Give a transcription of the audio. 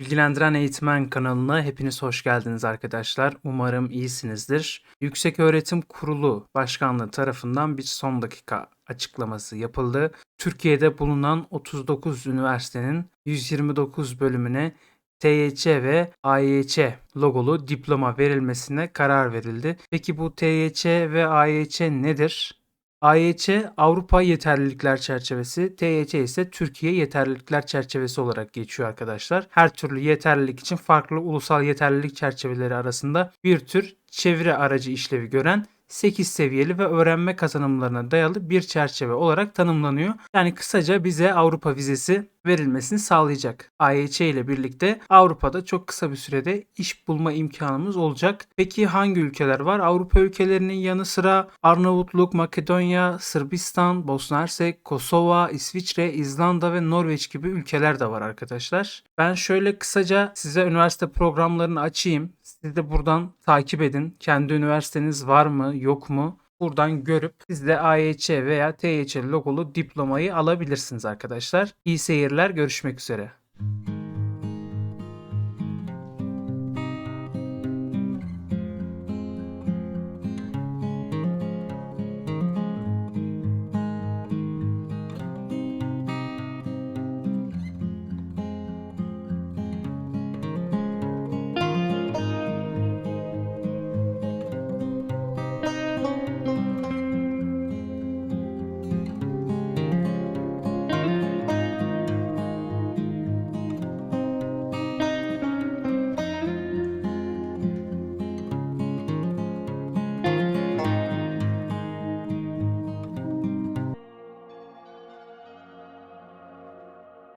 Bilgilendiren Eğitmen kanalına hepiniz hoş geldiniz arkadaşlar. Umarım iyisinizdir. Yükseköğretim Kurulu Başkanlığı tarafından bir son dakika açıklaması yapıldı. Türkiye'de bulunan 39 üniversitenin 129 bölümüne TYÇ ve AYÇ logolu diploma verilmesine karar verildi. Peki bu TYÇ ve AYÇ nedir? AYÇ Avrupa Yeterlilikler Çerçevesi, TYC ise Türkiye Yeterlilikler Çerçevesi olarak geçiyor arkadaşlar. Her türlü yeterlilik için farklı ulusal yeterlilik çerçeveleri arasında bir tür çeviri aracı işlevi gören 8 seviyeli ve öğrenme kazanımlarına dayalı bir çerçeve olarak tanımlanıyor. Yani kısaca bize Avrupa vizesi verilmesini sağlayacak. AYÇ ile birlikte Avrupa'da çok kısa bir sürede iş bulma imkanımız olacak. Peki hangi ülkeler var? Avrupa ülkelerinin yanı sıra Arnavutluk, Makedonya, Sırbistan, Bosna Hersek, Kosova, İsviçre, İzlanda ve Norveç gibi ülkeler de var arkadaşlar. Ben şöyle kısaca size üniversite programlarını açayım. Siz de buradan takip edin. Kendi üniversiteniz var mı, yok mu? Buradan görüp siz de AYÇ veya TYÇ logolu diplomayı alabilirsiniz arkadaşlar. İyi seyirler, görüşmek üzere.